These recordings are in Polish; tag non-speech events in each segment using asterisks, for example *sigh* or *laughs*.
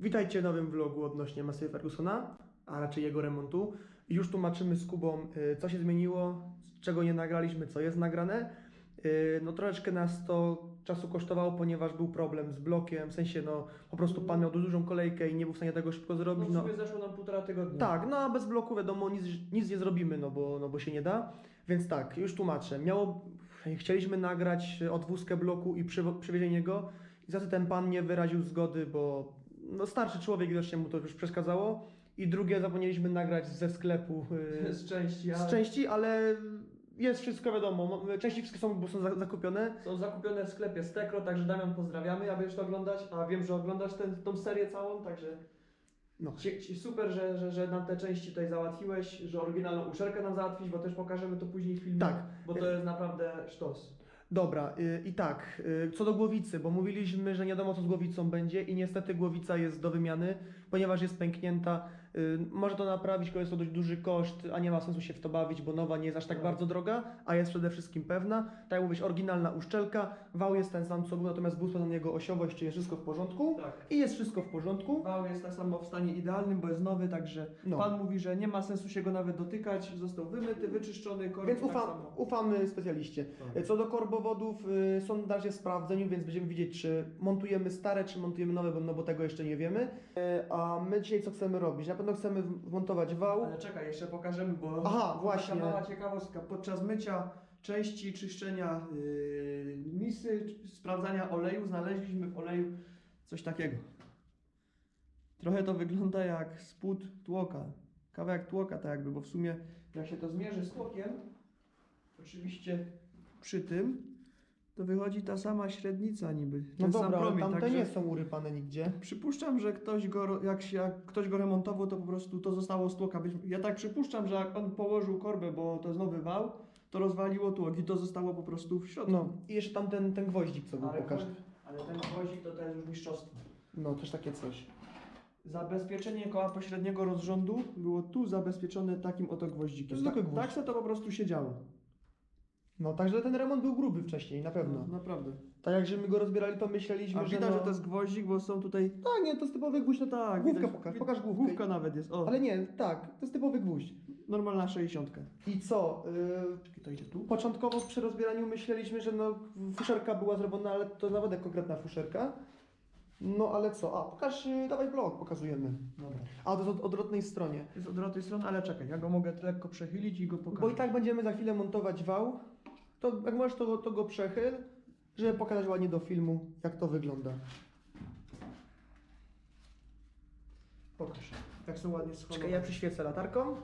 Witajcie w nowym vlogu odnośnie Massey Fergusona, a raczej jego remontu. Już tłumaczymy z Kubą, y, co się zmieniło, czego nie nagraliśmy, co jest nagrane. Y, No troszeczkę nas to czasu kosztowało, ponieważ był problem z blokiem, w sensie no po prostu pan miał dużą kolejkę i nie był w stanie tego szybko No zrobić. No, sumie zeszło nam półtora tygodnia. tak, no a bez bloku wiadomo nic, nic nie zrobimy, no bo, no bo się nie da. Więc tak, już tłumaczę. Miało, chcieliśmy nagrać odwózkę bloku i przywo- przywiezienie go i za to ten pan nie wyraził zgody, bo no, starszy człowiek widocznie mu to już przeszkadzało. I drugie zapomnieliśmy nagrać ze sklepu yy, Z części, z ale części, ale jest wszystko wiadomo. Części wszystkie są, bo są za- zakupione. są zakupione w sklepie Stekro, także Damian pozdrawiamy, a będziesz to oglądać, a wiem, że oglądasz tę tą serię całą, także No. ci, ci super, że, że, że nam te części tutaj załatwiłeś, że oryginalną uszerkę nam załatwić, bo też pokażemy to później w filmie, Tak. bo to jest naprawdę sztos. Dobra, y, i tak, y, co do głowicy, bo mówiliśmy, że nie wiadomo co z głowicą będzie i niestety głowica jest do wymiany, ponieważ jest pęknięta. Y, Może to naprawić, tylko jest to dość duży koszt, a nie ma sensu się w to bawić, bo nowa nie jest aż tak Tak. bardzo droga, a jest przede wszystkim pewna. Tak jak mówisz, oryginalna uszczelka, wał jest ten sam co był, natomiast był sprawdzony jego osiowość, czy jest wszystko w porządku. Tak. I jest wszystko w porządku. Wał jest tak samo w stanie idealnym, bo jest nowy, także No. pan mówi, że nie ma sensu się go nawet dotykać, został wymyty, wyczyszczony, korki Więc tak ufa, samo. ufamy specjaliście. Tak. Co do korbowodów, y, są na razie w sprawdzeniu, więc będziemy widzieć, czy montujemy stare, czy montujemy nowe, bo, no bo tego jeszcze nie wiemy. Y, A my dzisiaj co chcemy robić? Pewno chcemy wmontować wał. Ale czekaj, jeszcze pokażemy, bo Aha, właśnie. taka mała ciekawostka. Podczas mycia części czyszczenia yy, misy, sprawdzania oleju, znaleźliśmy w oleju coś takiego. Trochę to wygląda jak spód tłoka. Kawałek tłoka tak jakby, bo w sumie jak się to zmierzy z tłokiem, oczywiście przy tym, to wychodzi ta sama średnica niby. No ten sam dobra, ale promień, tamte także- nie są urypane nigdzie. Przypuszczam, że ktoś go, jak, się, jak ktoś go remontował, to po prostu to zostało z tłoka. Ja tak przypuszczam, że jak on położył korbę, bo to jest nowy wał, to rozwaliło tłok i to zostało po prostu w środku. No i jeszcze tam ten, ten gwoździk, co był, ale, pokaż. ale ten gwoździk to, to jest już mistrzostwo. No, też takie coś. Zabezpieczenie koła pośredniego rozrządu było tu zabezpieczone takim oto gwoździkiem. Zwykły Tak, gwóźdź. tak se to po prostu siedziało. No, także ten remont był gruby wcześniej, na pewno. naprawdę. Tak jak że my go rozbierali, to myśleliśmy, A że widać, no... że to jest gwoździk, bo są tutaj... Tak, nie, to jest typowy gwóźdź. No tak, Główkę widać- pokaż, pokaż główkę. Główka nawet jest, o. Ale nie, tak, to jest typowy gwóźdź. Normalna 60. I co? y, Czekaj, to idzie tu? Początkowo przy rozbieraniu myśleliśmy, że no, fuszerka była zrobiona, ale to naprawdę konkretna fuszerka. No ale co? A, pokaż, y, dawaj blok, pokazujemy. Dobra. A, to jest od odwrotnej stronie. Jest odwrotnej strony, ale czekaj, ja go mogę lekko przechylić i go pokażę. Bo i tak będziemy za chwilę montować wał. To jak możesz, to, to go przechyl, żeby pokazać ładnie do filmu, jak to wygląda. Pokaż, jak są ładnie schowane. Czekaj, ja przyświecę latarką,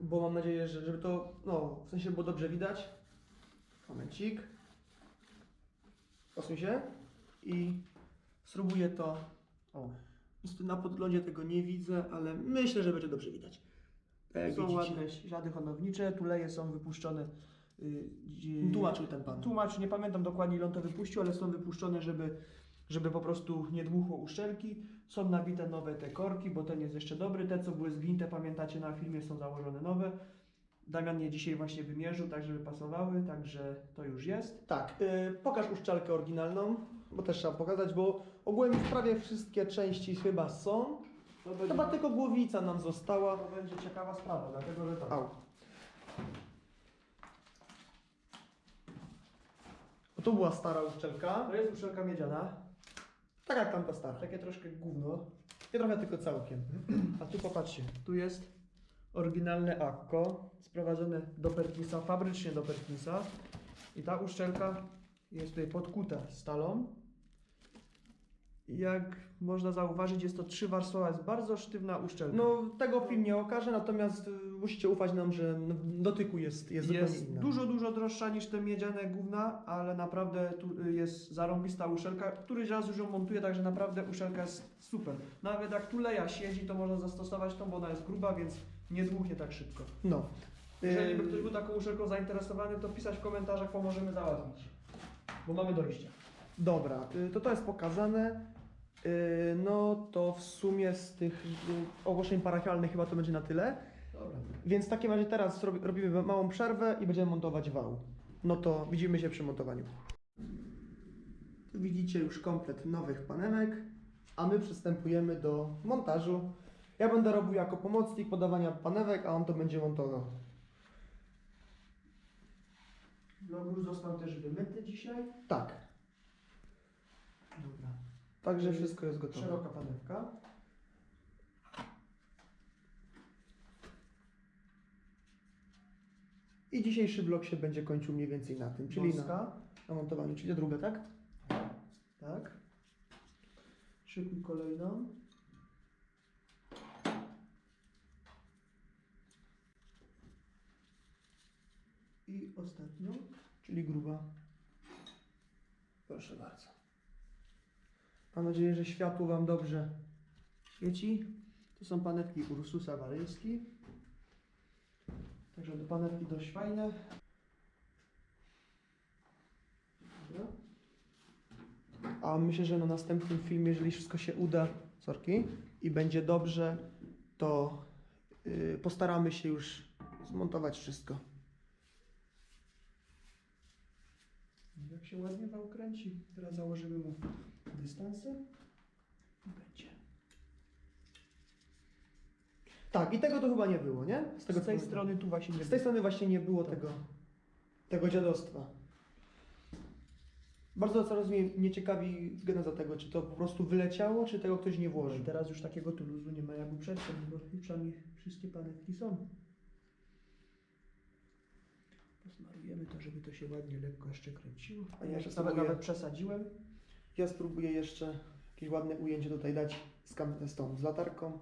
bo mam nadzieję, że żeby to, no, w sensie było dobrze widać. Momencik. Posuń się i spróbuję to. O, niestety na podglądzie tego nie widzę, ale myślę, że będzie dobrze widać. Tak jak Są widzicie. ładne ślady honownicze, tuleje są wypuszczone. Yy, gdzie- Tłumaczył ten pan. Tłumacz, nie pamiętam dokładnie ile on to wypuścił, ale są wypuszczone, żeby, żeby po prostu nie dmuchło uszczelki. Są nabite nowe te korki, bo ten jest jeszcze dobry. Te, co były zgnięte, pamiętacie na filmie, są założone nowe. Damian je dzisiaj właśnie wymierzył, tak żeby pasowały, także to już jest. Tak, y, pokaż uszczelkę oryginalną, bo też trzeba pokazać, bo ogólnie prawie wszystkie części chyba są. To będzie, Chyba tylko głowica nam została. to będzie ciekawa sprawa, dlatego że tak. Au. To była stara uszczelka. To jest uszczelka miedziana, Tak jak tamta stara. takie troszkę gówno. Nie trochę tylko całkiem. *clears throat* A tu popatrzcie, tu jest oryginalne Akko, sprowadzone do Perkinsa, fabrycznie do Perkinsa. I ta uszczelka jest tutaj podkuta stalą. Jak można zauważyć, jest to trzywarstwowa, jest bardzo sztywna uszczelka. No, tego film nie okaże, natomiast y, musicie ufać nam, że w dotyku jest, jest, jest inna. dużo, dużo droższa niż te miedziane gówna, ale naprawdę tu y, jest zarąbista uszelka. Któryś raz już ją montuję, także naprawdę uszelka jest super. Nawet jak tuleja siedzi, to można zastosować tą, bo ona jest gruba, więc nie dmuchnie tak szybko. No. Jeżeli by Y, ktoś był taką uszelką zainteresowany, to pisać w komentarzach, pomożemy załatwić. Bo mamy dojście. Dobra, y, to to jest pokazane. Y, No to w sumie z tych y, ogłoszeń parafialnych chyba to będzie na tyle. Dobra. Więc w takim razie teraz robi- robimy małą przerwę i będziemy montować wał. No to widzimy się przy montowaniu. Tu widzicie już komplet nowych panemek. a my przystępujemy do montażu. Ja będę robił jako pomocnik podawania panewek, a on to będzie montował. Już został też wymyty dzisiaj. Tak, Dobra. Także wszystko jest gotowe. Szeroka panewka. I dzisiejszy vlog się będzie kończył mniej więcej na tym, czyli na, na montowaniu, czyli druga, tak? Tak. Szykuj kolejną. I ostatnią. Czyli gruba. Proszę bardzo. Mam nadzieję, że światło Wam dobrze świeci. To są panewki Ursusa Waryjski. Także do panewki dość fajne. A myślę, że na następnym filmie, jeżeli wszystko się uda, sorki, i będzie dobrze, to yy, postaramy się już zmontować wszystko. Jak się ładnie wał kręci. Teraz założymy mu dystansy. I będzie. Tak, i tego to chyba nie było, nie? Z tego co z tej pamiętam. strony tu właśnie nie Z tej strony właśnie nie było tego, tego dziadostwa. Bardzo coraz mnie, mnie ciekawi geneza tego, czy to po prostu wyleciało, czy tego ktoś nie włożył. Teraz już takiego tu luzu nie ma jakby przedtem, bo przynajmniej wszystkie panewki są. Posmarujemy to, żeby to się ładnie lekko jeszcze kręciło. A ja jeszcze spróbuję- nawet przesadziłem. Ja spróbuję jeszcze jakieś ładne ujęcie tutaj dać z, kam- z tą, z latarką,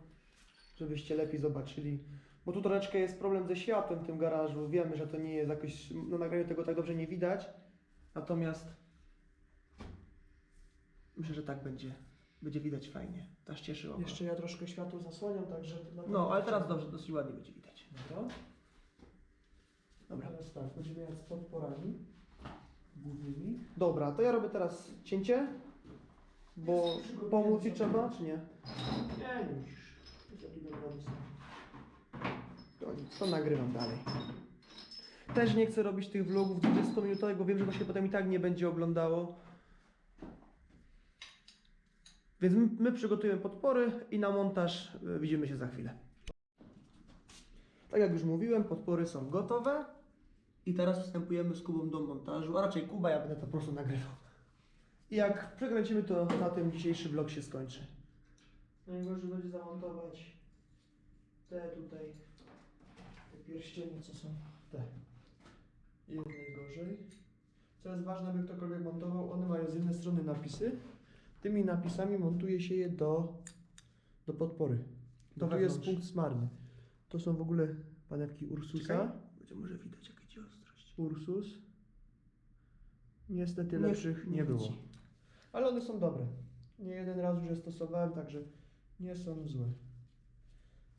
żebyście lepiej zobaczyli. Bo tu troszeczkę jest problem ze światłem w tym garażu. Wiemy, że to nie jest jakoś, na nagraniu tego tak dobrze nie widać. Natomiast myślę, że tak będzie, będzie widać fajnie. Ta cieszy oko. Jeszcze ja troszkę światło zasłaniam, także... to na No, ale teraz dobrze, dosyć ładnie będzie widać. Dobra. Dobra. Teraz tak, będziemy jechać z podporami głównymi. Dobra, to ja robię teraz cięcie, bo pomóc ci trzeba, czy nie? Nie, nie musisz. To nic, to nagrywam dalej. Też nie chcę robić tych vlogów 20-minutowych, bo wiem, że to się potem i tak nie będzie oglądało. Więc my, my przygotujemy podpory i na montaż y, widzimy się za chwilę. Tak jak już mówiłem, podpory są gotowe. I teraz wstępujemy z Kubą do montażu, a raczej Kuba, ja będę to po prostu nagrywał. I jak przekręcimy, to na tym dzisiejszy vlog się skończy. Najgorzej będzie zamontować te tutaj, te pierścienie, co są te. Jest najgorzej. Co jest ważne, aby ktokolwiek montował, one mają z jednej strony napisy. Tymi napisami montuje się je do, do podpory. To tu jest wewnątrz. punkt smarny. To są w ogóle panewki Ursusa. Będzie może widać ostrość. Ursus. Niestety Nie- lepszych nie, nie było. widzi. Ale one są dobre. Nie jeden raz już je stosowałem, także nie są złe.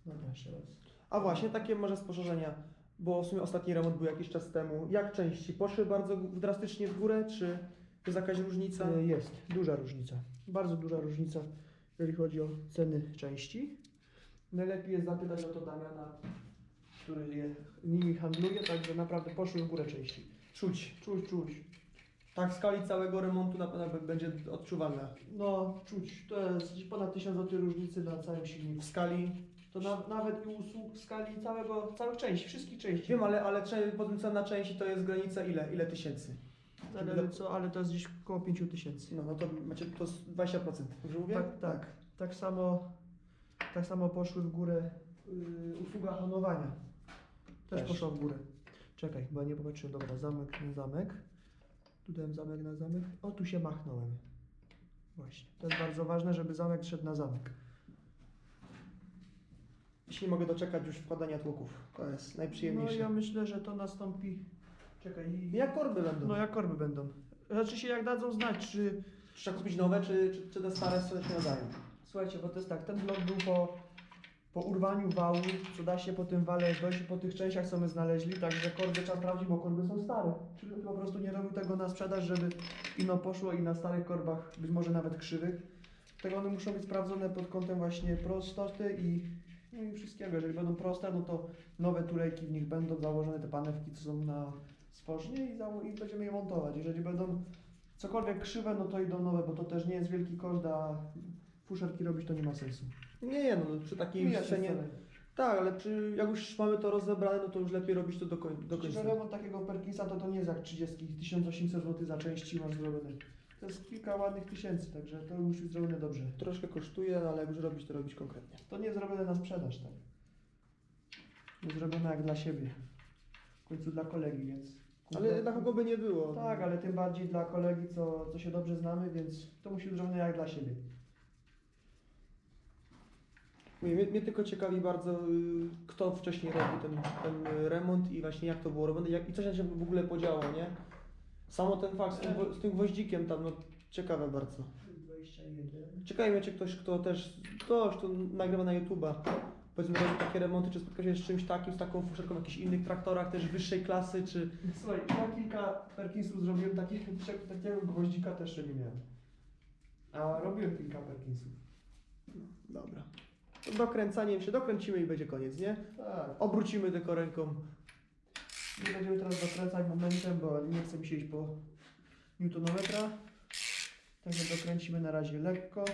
Dobra, jeszcze raz. A właśnie, takie może spostrzeżenia, bo w sumie ostatni remont był jakiś czas temu. Jak części? Poszły bardzo drastycznie w górę, czy jest jakaś różnica? E, Jest duża różnica. Bardzo duża różnica, jeżeli chodzi o ceny części. Najlepiej jest zapytać o to Damiana, który je nimi handluje, także naprawdę poszły w górę części. Czuć. Czuć, czuć. Tak w skali całego remontu na pewno będzie odczuwalne. No, czuć. To jest ponad 1000 zł różnicy na całym silniku. W skali... To na, nawet i usług w skali całego, całych części, wszystkich części. Wiem, ale, ale potem cena części to jest granica ile? Ile tysięcy? Ale, co, ale to jest gdzieś około 5 tysięcy. No, no to macie to z 20%. Dobrze mówię? Tak, tak. Tak samo, tak samo poszły w górę yy, usługa honowania. Też, Też. poszła w górę. Czekaj, chyba nie popatrzyłem. Dobra, zamek na zamek. Tu dałem zamek na zamek. O, tu się machnąłem. Właśnie. To jest bardzo ważne, żeby zamek szedł na zamek. Jeśli mogę doczekać już wkładania tłoków. To jest No najprzyjemniejsze. ja myślę, że to nastąpi. Czekaj. Jak korby będą? No jak korby będą. Znaczy się jak dadzą znać, czy. Trzeba kupić nowe, czy, czy, czy te stare sobie się nadają? Słuchajcie, bo to jest tak, ten blok był po, po urwaniu wału, co da się po tym wale dojść po tych częściach, co my znaleźli, także korby trzeba sprawdzić, bo korby są stare. Czyli po prostu nie robił tego na sprzedaż, żeby ino poszło i na starych korbach, być może nawet krzywych. Tego one muszą być sprawdzone pod kątem właśnie prostoty i, no i wszystkiego. Jeżeli będą proste, no to nowe tulejki w nich będą założone, te panewki, co są na spożnie i, i będziemy je montować. Jeżeli będą cokolwiek krzywe, no to idą nowe, bo to też nie jest wielki koszt, a fuszerki robić, to nie ma sensu. Nie, nie, no przy takiej Mija się wcale. Tak, ale przy, jak już mamy to rozebrane, no to już lepiej robić to do, koń, do Przecież końca. remont takiego Perkinsa to, to nie jest jak 30, 1800 zł za części masz zrobione. To jest kilka ładnych tysięcy, także to musi być zrobione dobrze. Troszkę kosztuje, no ale jak już robić, to robić konkretnie. To nie jest zrobione na sprzedaż, tak? Jest zrobione jak dla siebie. W końcu dla kolegi, więc... Ale dla kogo by nie było. Tak, ale tym bardziej dla kolegi, co, co się dobrze znamy, więc to musi być zrobione jak dla siebie. Mnie, mnie tylko ciekawi bardzo, y, kto wcześniej robił ten, ten remont i właśnie jak to było robione jak, i co się w ogóle podziało, nie? Samo ten fakt z tym, z tym gwoździkiem tam, no ciekawe bardzo. 21. Ciekawi mnie, czy ktoś, kto też, ktoś, kto nagrywa na YouTube'a, powiedzmy robi takie remonty, czy spotka się z czymś takim, z taką fuszerką w jakichś innych traktorach też wyższej klasy, czy... Słuchaj, ja kilka Perkinsów zrobiłem, takich, *laughs* takiego gwoździka też nie miałem. A robiłem kilka Perkinsów. Dobra. Dokręcaniem się dokręcimy i będzie koniec, nie? Tak. Obrócimy tylko ręką. Nie będziemy teraz dokręcać momentem, bo nie chcę mi się iść po newtonometra. Także dokręcimy na razie lekko.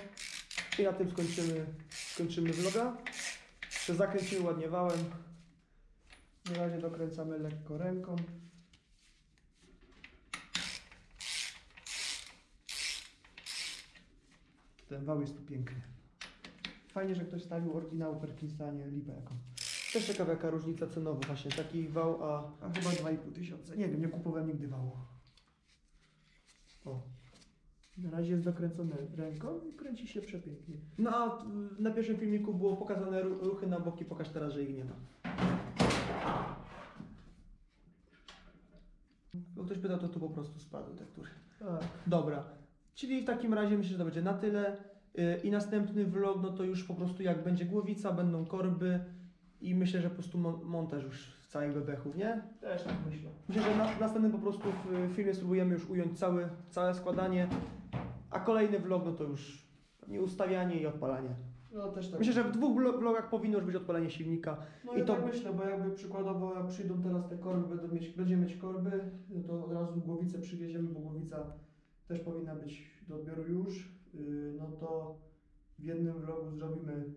I na tym skończymy, skończymy vloga. Jeszcze zakręcimy ładnie wałem. Na razie dokręcamy lekko ręką. Ten wał jest tu piękny. Fajnie, że ktoś stawił oryginał Perkinsa, a nie lipę jaką. Też ciekawa jaka różnica cenowa właśnie, taki wał, a... A chyba 2,5 tysiąca. Nie wiem, nie kupowałem nigdy wału. O. Na razie jest dokręcony ręką i kręci się przepięknie. No a y, na pierwszym filmiku było pokazane ru- ruchy na boki, pokaż teraz, że ich nie ma. Bo ktoś pytał, to tu po prostu spadły te tury. Tak. Dobra, czyli w takim razie myślę, że to będzie na tyle. Yy, I następny vlog, no to już po prostu jak będzie głowica, będą korby i myślę, że po prostu mon- montaż już w całych bebechów, nie? Też tak myślę. Myślę, że na, następnym po prostu w filmie spróbujemy już ująć cały, całe składanie, a kolejny vlog, no to już pewnie ustawianie i odpalanie. No też tak. Myślę, że w dwóch vlo- vlogach powinno już być odpalenie silnika. No I i to- tak myślę, bo jakby przykładowo jak przyjdą teraz te korby, będą mieć, będziemy mieć korby, no to od razu głowicę przywieziemy, bo głowica też powinna być do odbioru już. Yy, No to w jednym vlogu zrobimy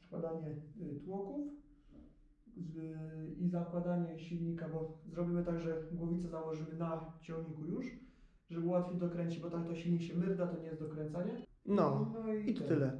składanie y, tłoków i zakładanie silnika, bo zrobimy tak, że głowicę założymy na ciągniku już, żeby łatwiej dokręcić, bo tak to silnik się myrda, to nie jest dokręcanie. No, no i to tyle. tyle.